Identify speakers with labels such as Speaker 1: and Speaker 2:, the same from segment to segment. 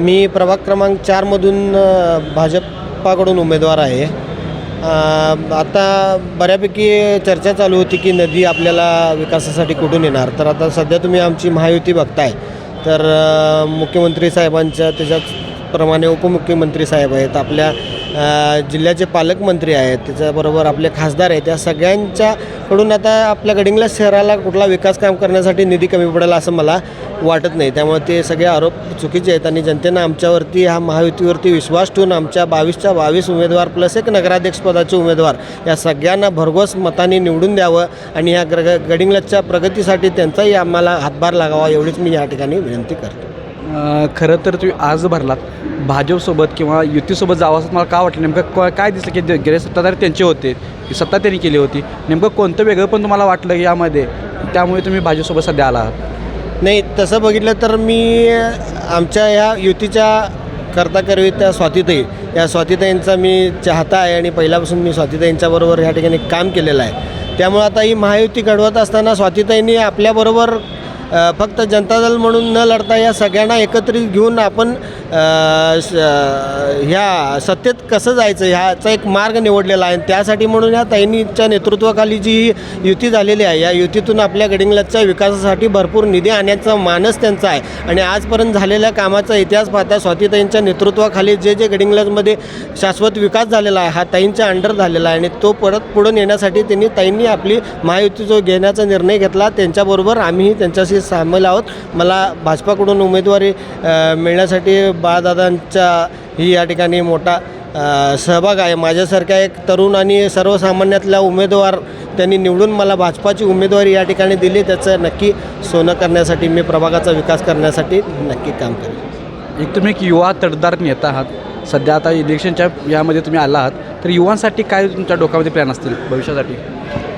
Speaker 1: मी प्रभाग क्रमांक चारमधून भाजपाकडून उमेदवार आहे. आता बऱ्यापैकी चर्चा चालू होती की नदी आपल्याला विकासासाठी कुठून येणार. तर आता सध्या तुम्ही आमची महायुती बघताय. तर मुख्यमंत्री साहेबांच्या त्याच्याचप्रमाणे उपमुख्यमंत्री साहेब आहेत. आपल्या जिल्ह्याचे पालकमंत्री आहेत. त्याच्याबरोबर आपले खासदार आहेत. या कडून आता आपल्या गडिंगला शहराला कुठला विकास काम करण्यासाठी निधी कमी पडेल असं मला वाटत नाही. त्यामुळे ते सगळे आरोप चुकीचे आहेत आणि जनतेनं आमच्यावरती हा महायुतीवरती विश्वास ठेवून आमच्या बावीसच्या बावीस उमेदवार प्लस एक नगराध्यक्षपदाचे उमेदवार या सगळ्यांना भरघोस मताने निवडून द्यावं आणि ह्या ग्र गडिंग्लजच्या प्रगतीसाठी त्यांचाही आम्हाला हातभार लागावा एवढीच मी या ठिकाणी विनंती करतो.
Speaker 2: खरं तर तुम्ही आज भरलात. भाजपसोबत किंवा युतीसोबत जावं असं मला का वाटलं? नेमकं काय दिसलं की गेले सत्ताधारी त्यांचे होते की सत्ता त्यांनी केली होती. नेमकं कोणतं वेगळं पण तुम्हाला वाटलं यामध्ये? त्यामुळे तुम्ही भाजपसोबत सध्या आला आहात.
Speaker 1: नाही तसं बघितलं तर मी आमच्या ह्या युतीच्या करता करवी त्या स्वातीताई या स्वातीताईंचा मी चाहता आहे आणि पहिल्यापासून मी स्वातीताईंच्याबरोबर ह्या ठिकाणी काम केलेलं आहे. त्यामुळे आता ही महायुती घडवत असताना स्वातीताईंनी आपल्याबरोबर फक्त जनता दल म्हणून न लढता या सगळ्यांना एकत्रित घेऊन आपण ह्या सत्तेत कसं जायचं ह्याचा एक मार्ग निवडलेला आहे. त्यासाठी म्हणून ह्या ताईंच्या नेतृत्वाखाली जी ही युती झालेली आहे या युतीतून आपल्या गडिंग्लजच्या विकासासाठी भरपूर निधी आणण्याचा मानस त्यांचा आहे. आणि आजपर्यंत झालेल्या कामाचा इतिहास पाहता स्वातीताईंच्या नेतृत्वाखाली जे जे गडिंग्लजमध्ये शाश्वत विकास झालेला आहे हा ताईंच्या अंडर झालेला आहे. आणि तो परत पुढे नेण्यासाठी त्यांनी ताईंनी आपली महायुती जो घेण्याचा निर्णय घेतला. त्यांच्याबरोबर आम्हीही त्यांच्याशी सामील आहोत. मला भाजपाकडून उमेदवारी मिळण्यासाठी बाळदादांचा ही या ठिकाणी मोठा सहभाग आहे. माझ्यासारख्या एक तरुण आणि सर्वसामान्यातला उमेदवार त्यांनी निवडून मला भाजपाची उमेदवारी या ठिकाणी दिली. त्याचं नक्की सोनं करण्यासाठी मी प्रभागाचा विकास करण्यासाठी नक्की काम करेन.
Speaker 2: एक तुम्ही एक युवा तडदार नेता आहात. सध्या आता इलेक्शनच्या यामध्ये तुम्ही आला आहात. तर युवांसाठी काय तुमच्या डोक्यामध्ये प्लॅन असतील भविष्यासाठी?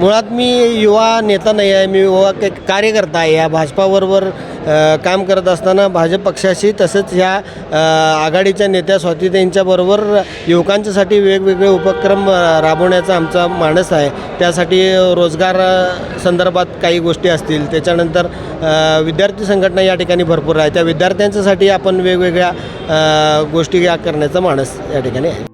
Speaker 1: मुळात मी युवा नेता नाही आहे मी युवा कार्यकर्ता आहे. या भाजपाबरोबर काम करत असताना भाजप पक्षाशी तसंच ह्या आघाडीच्या नेत्या स्वातीताईंच्याबरोबर युवकांच्यासाठी वेगवेगळे उपक्रम राबवण्याचा आमचा मानस आहे. त्यासाठी रोजगार संदर्भात काही गोष्टी असतील. त्याच्यानंतर विद्यार्थी संघटना या ठिकाणी भरपूर आहे. त्या विद्यार्थ्यांच्यासाठी आपण वेगवेगळ्या गोष्टी या करण्याचा मानस या ठिकाणी आहे.